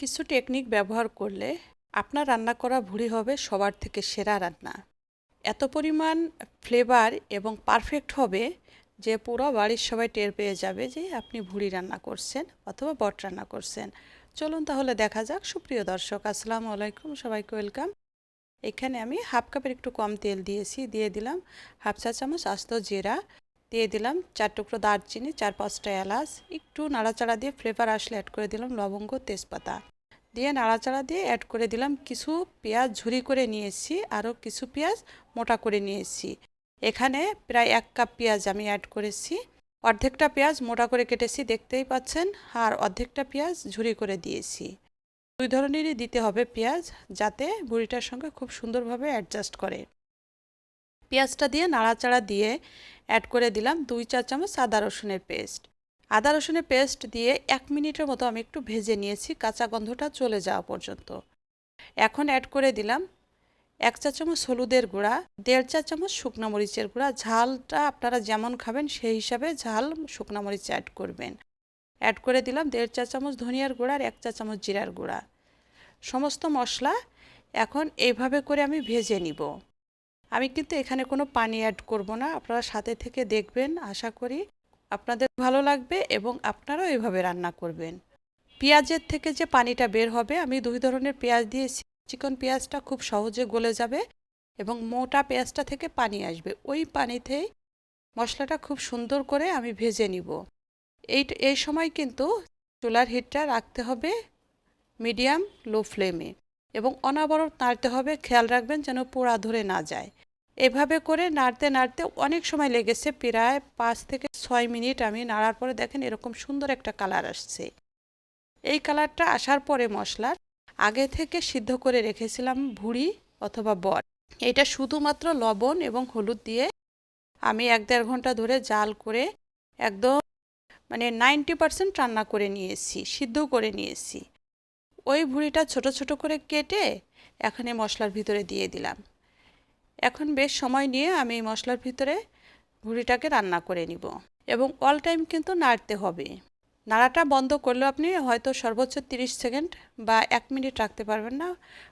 কিছু টেকনিক ব্যবহার করলে আপনার রান্না করা ভুড়ি হবে সবার থেকে সেরা রান্না। এত পরিমাণ ফ্লেভার এবং পারফেক্ট হবে যে পুরো বাড়ির সবাই টের পেয়ে যাবে যে আপনি ভুড়ি রান্না করছেন অথবা বট রান্না করছেন। চলুন তাহলে দেখা যাক। সুপ্রিয় দর্শক, আসসালামু আলাইকুম। সবাইকে ওয়েলকাম এখানে আমি হাফ কাপের একটু কম তেল দিয়েছি, দিয়ে দিলাম হাফ চা চামচ আস্ত জিরা, দিয়ে দিলাম চার টুকরো দারচিনি, চার পাঁচটা এলাচ, একটু নাড়াচাড়া দিয়ে ফ্লেভার আসলে অ্যাড করে দিলাম লবঙ্গ, তেজপাতা। দিয়ে নাড়াচাড়া দিয়ে অ্যাড করে দিলাম কিছু পেঁয়াজ ঝুরি করে নিয়েছি, আরও কিছু পেঁয়াজ মোটা করে নিয়েছি। এখানে প্রায় এক কাপ পেঁয়াজ আমি অ্যাড করেছি। অর্ধেকটা পেঁয়াজ মোটা করে কেটেছি, দেখতেই পাচ্ছেন, আর অর্ধেকটা পেঁয়াজ ঝুরি করে দিয়েছি। দুই ধরনেরই দিতে হবে পেঁয়াজ, যাতে বুড়িটার সঙ্গে খুব সুন্দরভাবে অ্যাডজাস্ট করে। পেঁয়াজটা দিয়ে নাড়াচাড়া দিয়ে অ্যাড করে দিলাম দুই চা চামচ আদা রসুনের পেস্ট আদা রসুনের পেস্ট দিয়ে এক মিনিটের মতো আমি একটু ভেজে নিয়েছি, কাঁচা গন্ধটা চলে যাওয়া পর্যন্ত। এখন অ্যাড করে দিলাম এক চা চামচ হলুদের গুঁড়া, দেড় চা চামচ শুকনো মরিচের গুঁড়া, ঝালটা আপনারা যেমন খাবেন সেই হিসাবে ঝাল শুকনো মরিচ অ্যাড করবেন। অ্যাড করে দিলাম দেড় চা চামচ ধনিয়ার গুঁড়া আর এক চা চামচ জিরার গুঁড়া। সমস্ত মশলা এখন এইভাবে করে আমি ভেজে নিব। আমি কিন্তু এখানে কোনো পানি অ্যাড করব না, আপনারা সাথে থেকে দেখবেন, আশা করি। আপনাদের ভালো লাগবে এবং আপনারাও এভাবে রান্না করবেন। পেঁয়াজের থেকে যে পানিটা বের হবে, আমি দুই ধরনের পেঁয়াজ দিয়েছি। চিকন পেঁয়াজটা খুব সহজে গলে যাবে এবং মোটা পেঁয়াজটা থেকে পানি আসবে। ওই পানিতেই মশলাটা খুব সুন্দর করে আমি ভেজে নিব। এই এই সময় কিন্তু চুলার হিটটা রাখতে হবে মিডিয়াম লো ফ্লেমে এবং অনাবরত নাড়তে হবে। খেয়াল রাখবেন যেন পোড়া ধরে না যায়। এভাবে করে নাড়তে নাড়তে অনেক সময় লেগেছে। প্রায় পাঁচ থেকে ছয় মিনিট আমি নাড়ার পরে দেখেন এরকম সুন্দর একটা কালার আসছে। এই কালারটা আসার পরে মশলার আগে থেকে সিদ্ধ করে রেখেছিলাম ভুড়ি অথবা বট। এটা শুধুমাত্র লবণ এবং হলুদ দিয়ে আমি এক দেড় ঘণ্টা ধরে জাল করে একদম মানে নাইনটি পারসেন্ট রান্না করে নিয়েছি, সিদ্ধ করে নিয়েছি। ওই ভুড়িটা ছোট ছোট করে কেটে এখানে মশলার ভিতরে দিয়ে দিলাম। এখন বেশ সময় নিয়ে আমি এই মশলার ভিতরে ভুড়িটাকে রান্না করে নিব। এবং অল টাইম কিন্তু নাড়তে হবে। নাড়াটা বন্ধ করলেও আপনি হয়তো সর্বোচ্চ 30 সেকেন্ড বা এক মিনিট রাখতে পারবেন না,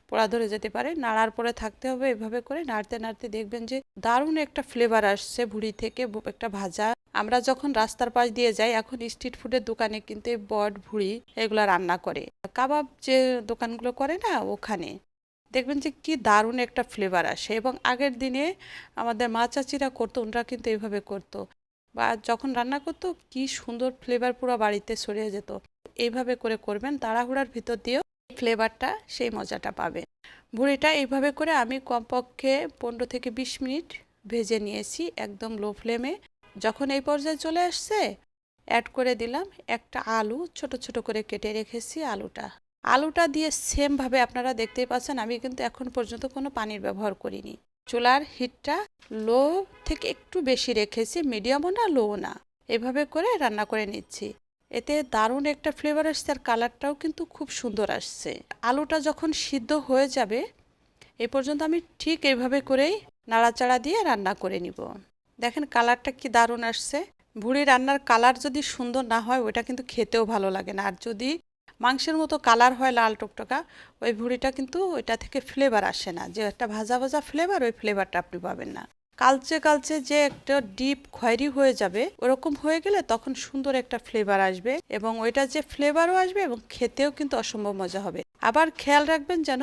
পোড়া ধরে যেতে পারে। নাড়ার পরে থাকতে হবে এভাবে করে। নাড়তে নাড়তে দেখবেন যে দারুণ একটা ফ্লেভার আসছে ভুড়ি থেকে একটা ভাজা। আমরা যখন রাস্তার পাশ দিয়ে যাই, এখন স্ট্রিট ফুডের দোকানে কিন্তু বট, ভুড়ি এগুলো রান্না করে। কাবাব যে দোকানগুলো করে না, ওখানে। দেখবেন যে কি দারুণ একটা ফ্লেভার আসে এবং আগের দিনে আমাদের মা চাচিরা করতো, ওনারা কিন্তু এইভাবে করতো। বা যখন রান্না করতো, কি সুন্দর ফ্লেভার পুরো বাড়িতে ছড়িয়ে যেত। এইভাবে করে করবেন, তাড়াহুড়ার ভিতর দিয়েও ফ্লেভারটা সেই মজাটা পাবেন। ভুড়িটা এইভাবে করে আমি কমপক্ষে পনেরো থেকে বিশ মিনিট ভেজে নিয়েছি একদম লো ফ্লেমে যখন এই পর্যায়ে চলে আসছে অ্যাড করে দিলাম একটা আলু, ছোট ছোট করে কেটে রেখেছি আলুটা। আলুটা দিয়ে সেমভাবে আপনারা দেখতেই পাচ্ছেন, আমি কিন্তু এখন পর্যন্ত কোনো পানির ব্যবহার করিনি। চুলার হিটটা লো থেকে একটু বেশি রেখেছি মিডিয়ামও না লো না। এভাবে করে রান্না করে নিচ্ছি। এতে দারুণ একটা ফ্লেভার আসছে আর কালারটাও কিন্তু খুব সুন্দর আসছে। আলুটা যখন সিদ্ধ হয়ে যাবে, এ পর্যন্ত আমি ঠিক এইভাবে করেই নাড়াচাড়া দিয়ে রান্না করে নিব। দেখেন কালারটা কি দারুণ আসছে। ভুড়ি রান্নার কালার যদি সুন্দর না হয়, ওটা কিন্তু খেতেও ভালো লাগে না। আর যদি মাংসের মতো কালার হয় লাল টকটকা, ওই ভুড়িটা কিন্তু ওইটা থেকে ফ্লেভার আসে না। যে একটা ভাজা ভাজা ফ্লেভার ওই ফ্লেভারটা আপনি পাবেন না। কালচে কালচে যে একটা ডিপ খয়েরি হয়ে যাবে, ওরকম হয়ে গেলে তখন সুন্দর একটা ফ্লেভার আসবে এবং ওইটা যে ফ্লেভারও আসবে এবং খেতেও কিন্তু অসম্ভব মজা হবে। আবার খেয়াল রাখবেন যেন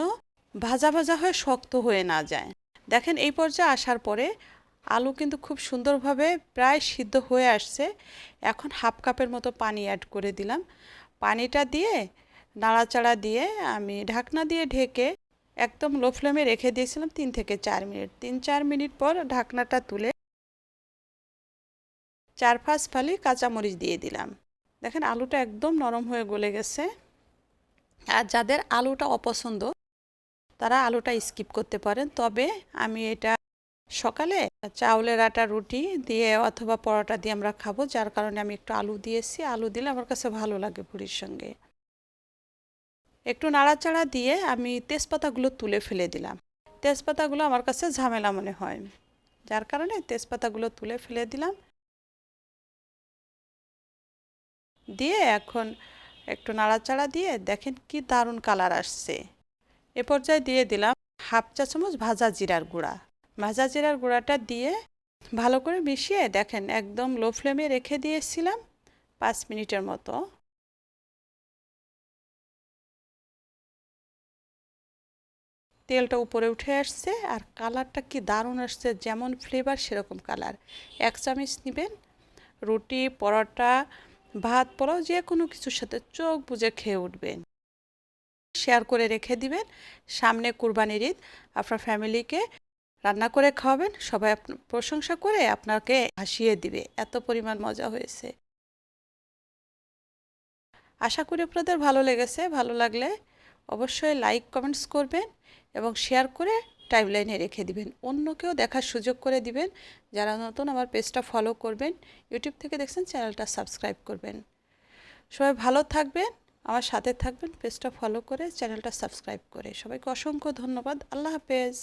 ভাজা ভাজা হয়ে শক্ত হয়ে না যায়। দেখেন এই পর্যায়ে আসার পরে আলু কিন্তু খুব সুন্দরভাবে প্রায় সিদ্ধ হয়ে আসছে। এখন হাফ কাপের মতো পানি অ্যাড করে দিলাম। পানিটা দিয়ে, নাড়াচাড়া দিয়ে আমি ঢাকনা দিয়ে ঢেকে একদম লো ফ্লেমে রেখে দিয়েছিলাম তিন থেকে চার মিনিট। তিন চার মিনিট পর ঢাকনাটা তুলে চার ফাঁস ফালি কাঁচামরিচ দিয়ে দিলাম। দেখেন আলুটা একদম নরম হয়ে গলে গেছে। আর যাদের আলুটা অপছন্দ, তারা আলুটা স্কিপ করতে পারেন। তবে আমি এটা সকালে চাউলের আটা, রুটি দিয়ে অথবা পরোটা দিয়ে আমরা খাব, যার কারণে আমি একটু আলু দিয়েছি। আলু দিলে আমার কাছে ভালো লাগে পুরীর সঙ্গে। একটু নাড়াচাড়া দিয়ে আমি তেজপাতাগুলো তুলে ফেলে দিলাম। তেজপাতাগুলো আমার কাছে ঝামেলা মনে হয়। যার কারণে তেজপাতাগুলো তুলে ফেলে দিলাম। দিয়ে এখন একটু নাড়াচাড়া দিয়ে দেখেন কি দারুণ কালার আসছে। এ পর্যায়ে দিয়ে দিলাম হাফ চা চামচ ভাজা জিরার গুঁড়া। ভাজা জিরার গুঁড়াটা দিয়ে ভালো করে মিশিয়ে দেখেন, একদম লো ফ্লেমে রেখে দিয়েছিলাম পাঁচ মিনিটের মতো। তেলটা উপরে উঠে আসছে আর কালারটা কি দারুণ আসছে, যেমন ফ্লেভার সেরকম কালার। এক চামচ নেবেন, রুটি, পরোটা, ভাত, পোলাও, যে কোনো কিছুর সাথে চোখ বুজে খেয়ে উঠবেন। শেয়ার করে রেখে দিবেন সামনে কুরবানির ঈদ, আপনার ফ্যামিলিকে রান্না করে খাওয়াবেন, সবাই প্রশংসা করে আপনাকে হাসিয়ে দিবে। এত পরিমাণ মজা হয়েছে। আশা করি আপনাদের ভালো লেগেছে। ভালো লাগলে অবশ্যই লাইক কমেন্টস করবেন এবং শেয়ার করে টাইমলাইনে রেখে দিবেন। অন্যকেও দেখার সুযোগ করে দিবেন। যারা নতুন আমার পেজটা ফলো করবেন ইউটিউব থেকে দেখছেন চ্যানেলটা সাবস্ক্রাইব করবেন। সবাই ভালো থাকবেন, আমার সাথে থাকবেন পেজটা ফলো করে চ্যানেলটা সাবস্ক্রাইব করে। সবাইকে অসংখ্য ধন্যবাদ। আল্লাহ হাফেজ।